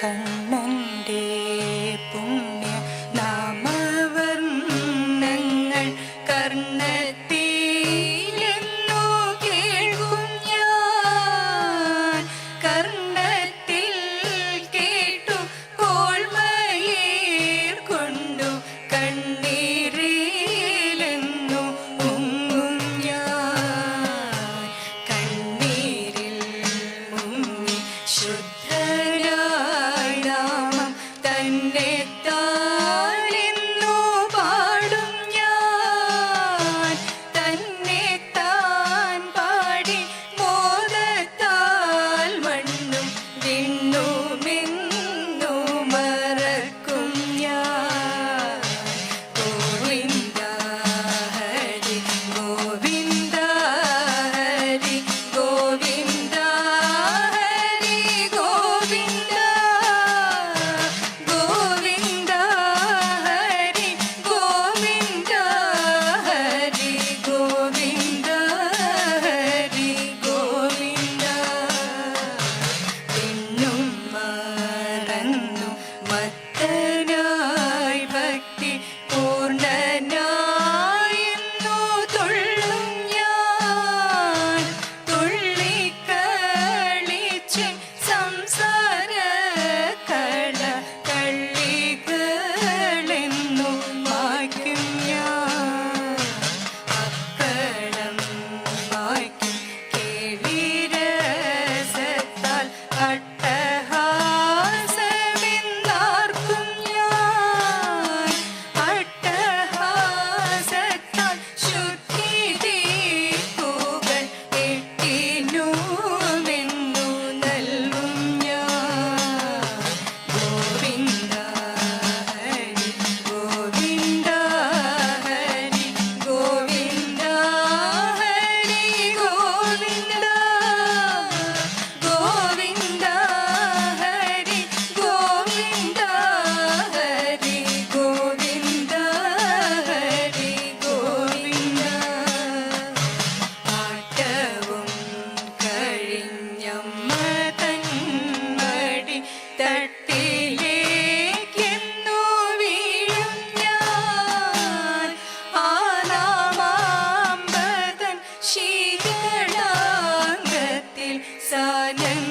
കണ്ണന്റെ പുണ്യ നാമവർണങ്ങൾ കർണത്തിലെന്നു name. Senin